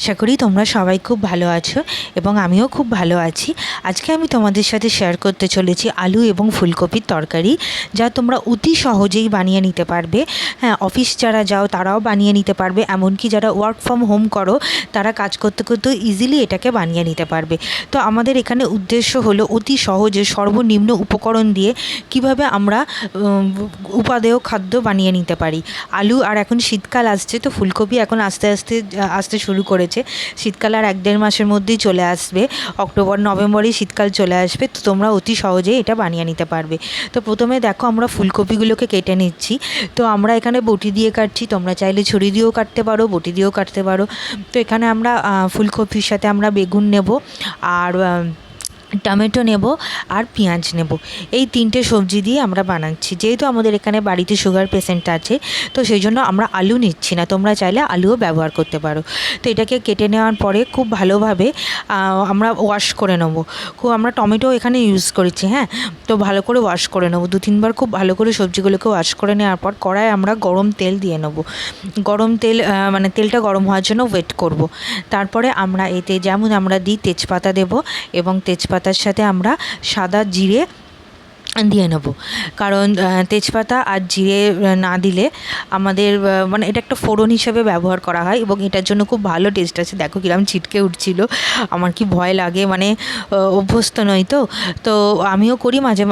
আশা করি তোমরা সবাই খুব ভালো আছো এবং আমিও খুব ভালো আছি। আজকে আমি তোমাদের সাথে শেয়ার করতে চলেছি আলু এবং ফুলকপির তরকারি, যা তোমরা অতি সহজেই বানিয়ে নিতে পারবে। হ্যাঁ অফিস যারা যাও তারাও বানিয়ে নিতে পারবে, এমনকি যারা ওয়ার্ক ফ্রম হোম করো, তারা কাজ করতে করতেও ইজিলি এটাকে বানিয়ে নিতে পারবে। তো আমাদের এখানে উদ্দেশ্য হলো অতি সহজে সর্বনিম্ন উপকরণ দিয়ে কীভাবে আমরা উপাদেয় খাদ্য বানিয়ে নিতে পারি। আলু, আর এখন শীতকাল আসছে, তো ফুলকপি এখন আস্তে আস্তে, আসতে শুরু করেছে শীতকাল আর এক দেড় মাসের মধ্যেই চলে আসবে। অক্টোবর, নভেম্বরেই শীতকাল চলে আসবে। তো তোমরা অতি সহজেই এটা বানিয়ে নিতে পারবে। তো প্রথমে দেখো আমরা ফুলকপিগুলোকে কেটে নিচ্ছি। তো আমরা এখানে বটি দিয়ে কাটছি। তোমরা চাইলে ছুরি দিয়েও কাটতে পারো, বটি দিয়েও কাটতে পারো। তো এখানে আমরা ফুলকপির সাথে আমরা বেগুন নেব। আর টমেটো নেব আর পেঁয়াজ নেব। এই তিনটে সবজি দিয়ে আমরা বানাচ্ছি। যেহেতু আমাদের এখানে বাড়িতে সুগার পেশেন্ট আছে, তো সেই জন্য আমরা আলু নিচ্ছি না। তোমরা চাইলে আলুও ব্যবহার করতে পারো। তো এটাকে কেটে নেওয়ার পরে খুব ভালোভাবে আমরা ওয়াশ করে নেব। খুব আমরা টমেটো এখানে ইউজ করেছি হ্যাঁ? তো ভালো করে ওয়াশ করে নেব। দু, তিনবার খুব ভালো করে সবজিগুলোকে ওয়াশ করে নেওয়ার পর কড়ায় আমরা গরম তেল দিয়ে নেব। গরম তেল মানে তেলটা গরম হওয়ার জন্য ওয়েট করব। তারপরে আমরা এতে যেমন আমরা দিই তেজপাতা দেব এবং তেজপাতার সাথে আমরা সাদা জিরে দিয়ে নেব। কারণ তেজপাতা আর জিরে না দিলে আমাদের মানে এটা একটা ফোড়ন হিসেবে ব্যবহার করা হয় এবং এটার জন্য খুব ভালো টেস্ট আছে। দেখো কিরম ছিটকে উঠছিল। আমার কি ভয় লাগে মানে অভ্যস্ত নই তো। তো আমিও করি মাঝে,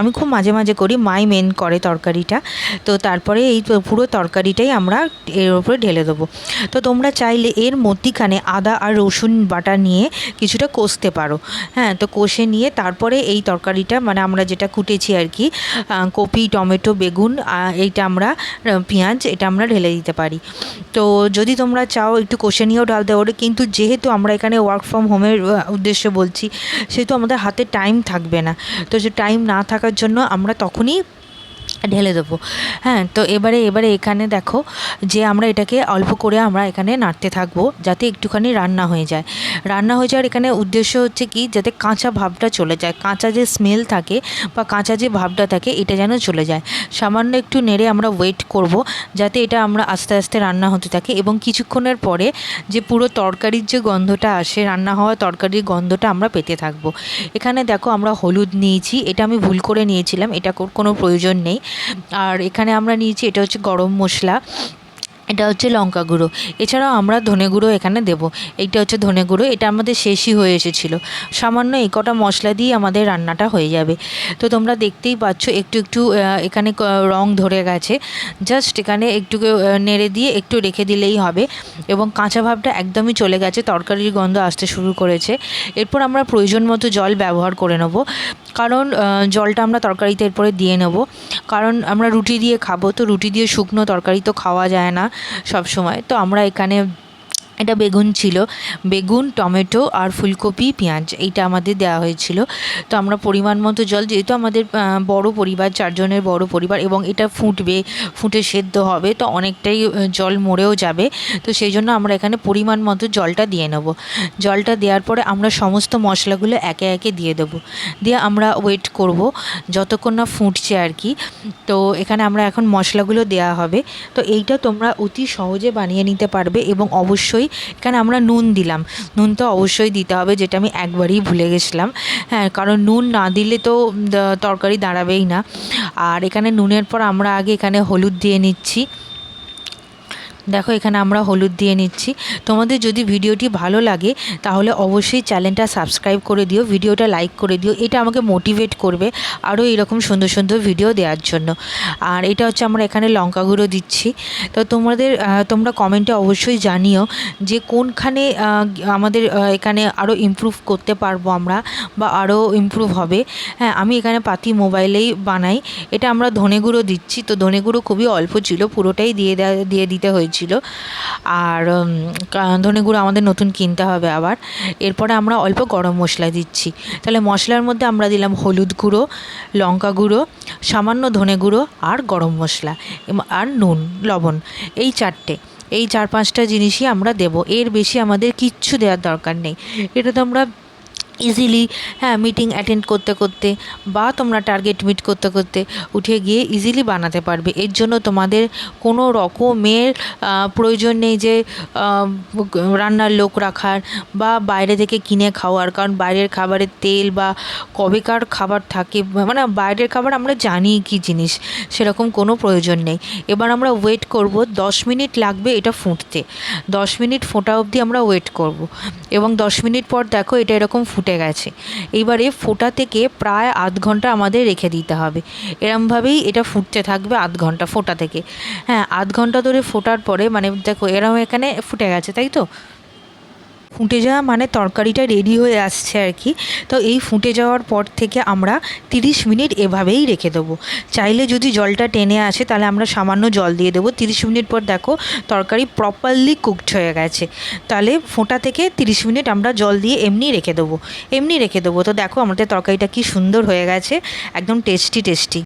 আমি খুব মাঝে মাঝে করি। মাই মেন করে তরকারিটা। তো তারপরে এই পুরো তরকারিটাই আমরা এর উপরে ঢেলে দেবো। তো তোমরা চাইলে এর মধ্যিখানে আদা আর রসুন বাটা নিয়ে কিছুটা কষতে পারো। হ্যাঁ তো কষে নিয়ে তারপরে এই তরকারিটা মানে আমরা যেটা কুটেছি আর কি কপি, টমেটো, বেগুন এইটা আমরা পেঁয়াজ, এটা আমরা ঢেলে দিতে পারি। তো যদি তোমরা চাও একটু কষে নিয়েও ঢালতে পারো কিন্তু যেহেতু আমরা এখানে ওয়ার্ক ফ্রম হোমের উদ্দেশ্যে বলছি, সেহেতু আমাদের হাতে টাইম থাকবে না। তো সে টাইম না থাকার জন্য আমরা তখনই ঢেলে দেবো। হ্যাঁ তো এবারে এবারে এখানে দেখো যে আমরা এটাকে অল্প করে আমরা এখানে নাড়তে থাকব যাতে একটুখানি রান্না হয়ে যায়। রান্না হয়ে যাওয়ার এখানে উদ্দেশ্য হচ্ছে কি? যাতে কাঁচা ভাবটা চলে যায়। কাঁচা যে স্মেল থাকে বা কাঁচা যে ভাবটা থাকে, এটা যেন চলে যায়। সামান্য একটু নেড়ে আমরা ওয়েট করব যাতে এটা আমরা আস্তে আস্তে রান্না হতে থাকে এবং কিছুক্ষণের পরে যে পুরো তরকারির যে গন্ধটা আসে, রান্না হওয়া তরকারির গন্ধটা আমরা পেতে থাকব। এখানে দেখো আমরা হলুদ নিয়েছি। এটা আমি ভুল করে নিয়েছিলাম। এটা কোনো প্রয়োজন নেই। আর এখানে আমরা নিয়েছি এটা হচ্ছে গরম মশলা। এটা হচ্ছে লঙ্কা গুঁড়ো। এছাড়াও আমরা ধনে গুঁড়ো এখানে দেবো। এইটা হচ্ছে ধনে গুঁড়ো। এটা আমাদের শেষই হয়ে এসেছিল। সামান্য এই কটা মশলা দিয়ে আমাদের রান্নাটা হয়ে যাবে। তো তোমরা দেখতেই পাচ্ছ, একটু একটু এখানে রং ধরে গেছে। জাস্ট এখানে একটু নেড়ে দিয়ে একটু রেখে দিলেই হবে। এবং কাঁচা ভাবটা একদমই চলে গেছে। তরকারির গন্ধ আসতে শুরু করেছে। এরপর আমরা প্রয়োজন মতো জল ব্যবহার করে নেব। কারণ জলটা আমরা তরকারিতে এরপরে দিয়ে নেব। কারণ আমরা রুটি দিয়ে খাব। তো রুটি দিয়ে শুকনো তরকারি তো খাওয়া যায় না। সব সময়। তো আমরা এখানে এটা বেগুন ছিল। বেগুন, টমেটো আর ফুলকপি, পেঁয়াজ, এইটা আমাদের দেওয়া হয়েছিল। তো আমরা পরিমাণ মতো জল, যেহেতু আমাদের বড় পরিবার, চারজনের বড় পরিবার এবং এটা ফুটবে, ফুটে সেদ্ধ হবে, তো অনেকটাই জল মরেও যাবে। তো সেই জন্য আমরা এখানে পরিমাণ মতো জলটা দিয়ে নেব। জলটা দেওয়ার পরে আমরা সমস্ত মশলাগুলো একে একে দিয়ে দেবো। দিয়ে আমরা ওয়েট করব, যতক্ষণ না ফুটছে আর কি। তো এখানে আমরা এখন মশলাগুলো দেওয়া হবে। তো এইটা তোমরা অতি সহজে বানিয়ে নিতে পারবে এবং অবশ্যই এখানে আমরা নুন দিলাম। নুন তো অবশ্যই দিতে হবে, যেটা আমি একবারই ভুলে গেছিলাম। হ্যাঁ কারণ নুন না দিলে তো তরকারি দাঁড়াবেই না। আর এখানে নুনের পর আমরা আগে এখানে হলুদ দিয়ে নিচ্ছি। দেখো, এখানে আমরা হলুদ দিয়ে নিচ্ছি। তোমাদের যদি ভিডিওটি ভালো লাগে, তাহলে অবশ্যই চ্যানেলটা সাবস্ক্রাইব করে দিও, ভিডিওটা লাইক করে দিও। এটা আমাকে মোটিভেট করবে আরও এরকম সুন্দর সুন্দর ভিডিও দেওয়ার জন্য। আর এটা হচ্ছে আমরা এখানে লঙ্কা গুঁড়ো দিচ্ছি। তো তোমাদের তোমরা কমেন্টে অবশ্যই জানিও যে কোনখানে আমাদের এখানে আরও ইমপ্রুভ করতে পারব আমরা বা আরও ইমপ্রুভ হবে। হ্যাঁ আমি এখানে পাতি মোবাইলেই বানাই। এটা আমরা ধনে গুঁড়ো দিচ্ছি। তো ধনে গুঁড়ো খুবই অল্প ছিল, পুরোটাই দিয়ে দেয়া- দিতে হয়েছিল আর ধনে গুঁড়ো আমাদের নতুন কিনতে হবে আবার। এরপরে আমরা অল্প গরম মশলা দিচ্ছি। তাহলে মশলার মধ্যে আমরা দিলাম হলুদ গুঁড়ো, লঙ্কা গুঁড়ো, সামান্য ধনে গুঁড়ো আর গরম মশলা আর নুন, লবণ, এই চারটে। এই চার পাঁচটা জিনিসই আমরা দেব। এর বেশি আমাদের কিচ্ছু দেওয়ার দরকার নেই। এটা তো আমরা ইজিলি হ্যাঁ মিটিং অ্যাটেন্ড করতে করতে বা তোমরা টার্গেট মিট করতে করতে উঠে গিয়ে ইজিলি বানাতে পারবে। এর জন্য তোমাদের কোনো রকমের প্রয়োজন নেই যে রান্নার লোক রাখার বা বাইরে থেকে কিনে খাওয়ার। কারণ বাইরের খাবারের তেল বা কবেকার খাবার থাকে মানে বাইরের খাবার আমরা জানি কী জিনিস, সেরকম কোনো প্রয়োজন নেই। এবার আমরা ওয়েট করব, দশ মিনিট লাগবে এটা ফুটতে। দশ মিনিট ফোটা অবধি আমরা ওয়েট করব। এবং দশ মিনিট পর দেখো এটা এরকম ফুটে গেছে। এইবারে ফোটা থেকে প্রায় আধ ঘণ্টা আমাদের রেখে দিতে হবে। এরমভাবেই এটা ফুটতে থাকবে আধ ঘণ্টা ফোটা থেকে। হ্যাঁ আধ ঘণ্টা ধরে ফোটার পরে মানে দেখো এরম এখানে ফুটে গেছে, তাই তো? ফুটে যাওয়া মানে তরকারিটা রেডি হয়ে আসছে আর কি। তো এই ফুটে যাওয়ার পর থেকে আমরা তিরিশ মিনিট এভাবেই রেখে দেবো। চাইলে যদি জলটা টেনে আসে, তাহলে আমরা সামান্য জল দিয়ে দেবো। তিরিশ মিনিট পর দেখো তরকারি প্রপারলি কুকড হয়ে গেছে। তাহলে ফোঁটা থেকে তিরিশ মিনিট আমরা জল দিয়ে এমনি রেখে দেবো। এমনি রেখে দেবো। তো দেখো আমাদের তরকারিটা কি সুন্দর হয়ে গেছে। একদম টেস্টি টেস্টি